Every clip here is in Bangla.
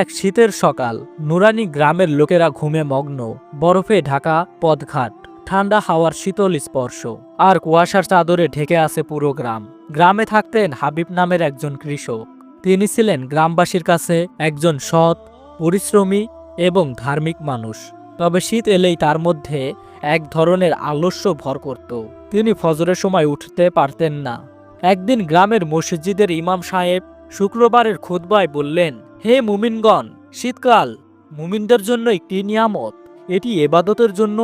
এক শীতের সকাল, নুরানি গ্রামের লোকেরা ঘুমে মগ্ন, বরফে ঢাকা, পদঘাট, ঠান্ডা হাওয়ার শীতল স্পর্শ। আর কুয়াশার চাদরে ঢেকে আছে পুরো গ্রাম। গ্রামে থাকতেন হাবিব নামের একজন কৃষক। তিনি ছিলেন গ্রামবাসীর কাছে একজন সৎ, পরিশ্রমী এবং ধার্মিক মানুষ। তবে শীত এলেই তার মধ্যে এক ধরনের আলস্য ভর করত। তিনি ফজরের সময় উঠতে পারতেন না। একদিন গ্রামের মসজিদের ইমাম সাহেব শুক্রবারের খুতবায় বললেন হে মুমিনগণ, শীতকাল। মুমিনদের জন্য একটি নিয়ামত। এটি এবাদতের জন্য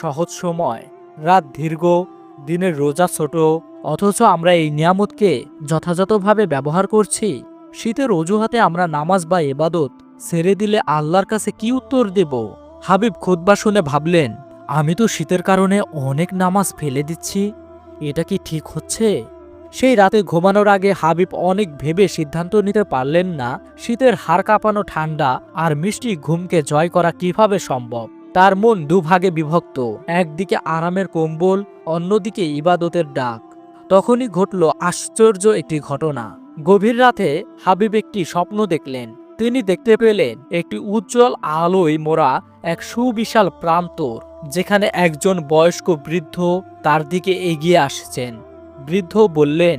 সহজ সময়। রাত দীর্ঘ, দিনের রোজা ছোট, অথচ আমরা এই নিয়ামতকে যথাযথভাবে ব্যবহার করছি। শীতের অজুহাতে আমরা নামাজ বা এবাদত ছেড়ে দিলে আল্লাহর কাছে কি উত্তর দেব? হাবিব খুতবা শুনে ভাবলেন, আমি তো শীতের কারণে অনেক নামাজ ফেলে দিচ্ছি। এটা কি ঠিক হচ্ছে? সেই রাতে ঘুমানোর আগে হাবিব অনেক ভেবে সিদ্ধান্ত নিতে পারলেন না, শীতের হাড় কাঁপানো ঠান্ডা আর মিষ্টি ঘুমকে জয় করা কীভাবে সম্ভব? তার মন দুভাগে বিভক্ত, একদিকে আরামের কম্বল, অন্যদিকে ইবাদতের ডাক। তখনই ঘটল আশ্চর্য একটি ঘটনা। গভীর রাতে হাবিব একটি স্বপ্ন দেখলেন। তিনি দেখতে পেলেন একটি উজ্জ্বল আলোয় মোড়া এক সুবিশাল প্রান্তর, যেখানে একজন বয়স্ক বৃদ্ধ তার দিকে এগিয়ে আসছেন। বৃদ্ধ বললেন,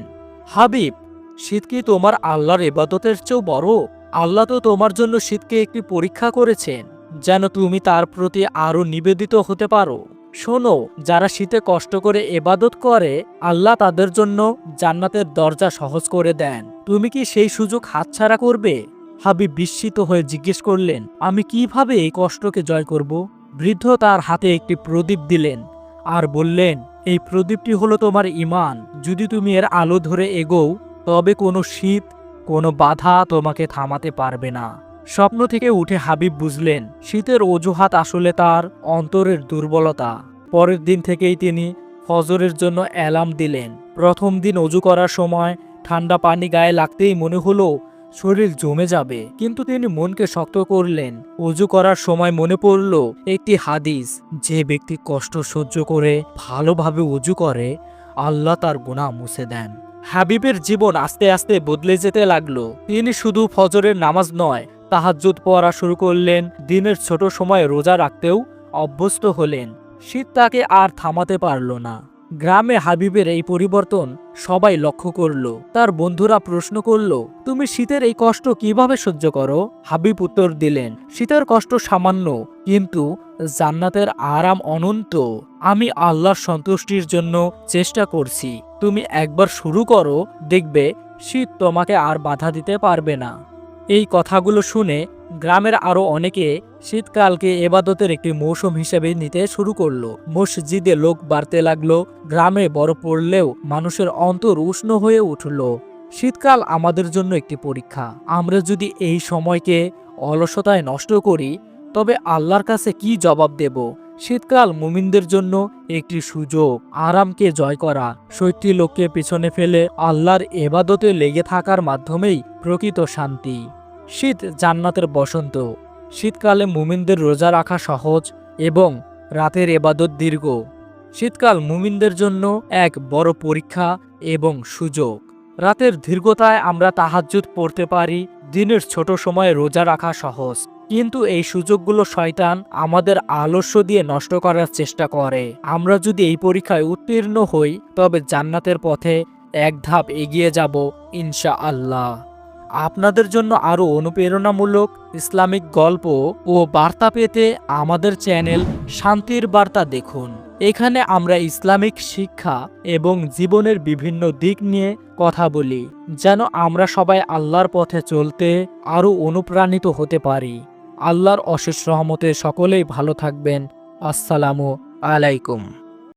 হাবিব, শীত কি তোমার আল্লাহর এবাদতের চেয়েও বড়? আল্লাহ তো তোমার জন্য শীতকে একটি পরীক্ষা করেছেন, যেন তুমি তার প্রতি আরও নিবেদিত হতে পারো। শোনো, যারা শীতে কষ্ট করে এবাদত করে, আল্লাহ তাদের জন্য জান্নাতের দরজা সহজ করে দেন। তুমি কি সেই সুযোগ হাতছাড়া করবে? হাবিব বিস্মিত হয়ে জিজ্ঞেস করলেন, আমি কীভাবে এই কষ্টকে জয় করব? বৃদ্ধ তার হাতে একটি প্রদীপ দিলেন আর বললেন এই প্রদীপটি হলো তোমার ইমান। যদি তুমি এর আলো ধরে এগোও, তবে কোনো শীত, কোনো বাধা তোমাকে থামাতে পারবে না। স্বপ্ন থেকে উঠে হাবিব বুঝলেন, শীতের অজুহাত আসলে তার অন্তরের দুর্বলতা। পরের দিন থেকেই তিনি ফজরের জন্য অ্যালার্ম দিলেন। প্রথম দিন অজু করার সময় ঠান্ডা পানি গায়ে লাগতেই মনে হলো শরীর জমে যাবে। কিন্তু তিনি মনকে শক্ত করলেন। অজু করার সময় মনে পড়ল একটি হাদিস, যে ব্যক্তি কষ্ট সহ্য করে, ভালোভাবে অজু করে, আল্লাহ তার গুণা মুছে দেন। হাবিবের জীবন আস্তে আস্তে বদলে যেতে লাগল। তিনি শুধু ফজরের নামাজ নয়, তাহাজ্জুদ পড়া শুরু করলেন, দিনের ছোট সময় রোজা রাখতেও অভ্যস্ত হলেন। শীত তাকে আর থামাতে পারল না। গ্রামে হাবিবের এই পরিবর্তন সবাই লক্ষ্য করল। তার বন্ধুরা প্রশ্ন করল, তুমি শীতের এই কষ্ট কীভাবে সহ্য করো? হাবিব উত্তর দিলেন, শীতের কষ্ট সামান্য, কিন্তু জান্নাতের আরাম অনন্ত। আমি আল্লাহর সন্তুষ্টির জন্য চেষ্টা করছি। তুমি একবার শুরু করো, দেখবে শীত তোমাকে আর বাধা দিতে পারবে না। এই কথাগুলো শুনে গ্রামের আরও অনেকে শীতকালকে এবাদতের একটি মৌসুম হিসেবে নিতে শুরু করল। মসজিদে লোক বাড়তে লাগল, গ্রামে বড় পড়লেও মানুষের অন্তর উষ্ণ হয়ে উঠল। শীতকাল আমাদের জন্য একটি পরীক্ষা। আমরা যদি এই সময়কে অলসতায় নষ্ট করি, তবে আল্লাহর কাছে কি জবাব দেব? শীতকাল মুমিনদের জন্য একটি সুযোগ। আরামকে জয় করা। সত্যি লোককে পিছনে ফেলে আল্লাহর এবাদতে লেগে থাকার মাধ্যমেই প্রকৃত শান্তি। শীত জান্নাতের বসন্ত। শীতকালে মুমিনদের রোজা রাখা সহজ এবং রাতের এবাদত দীর্ঘ। শীতকাল মুমিনদের জন্য এক বড় পরীক্ষা এবং সুযোগ। রাতের দীর্ঘতায় আমরা তাহাজ্জুদ পড়তে পারি, দিনের ছোট সময়ে রোজা রাখা সহজ। কিন্তু এই সুযোগগুলো শয়তান আমাদের আলস্য দিয়ে নষ্ট করার চেষ্টা করে। আমরা যদি এই পরীক্ষায় উত্তীর্ণ হই, তবে জান্নাতের পথে এক ধাপ এগিয়ে যাব ইনশা আল্লাহ আপনাদের জন্য আরও অনুপ্রেরণামূলক ইসলামিক গল্প ও বার্তা পেতে আমাদের চ্যানেল শান্তির বার্তা দেখুন। এখানে আমরা ইসলামিক শিক্ষা এবং জীবনের বিভিন্ন দিক নিয়ে কথা বলি, যেন আমরা সবাই আল্লাহর পথে চলতে আরও অনুপ্রাণিত হতে পারি। আল্লাহর অশেষ রহমতে সকলেই ভালো থাকবেন। আসসালামু আলাইকুম।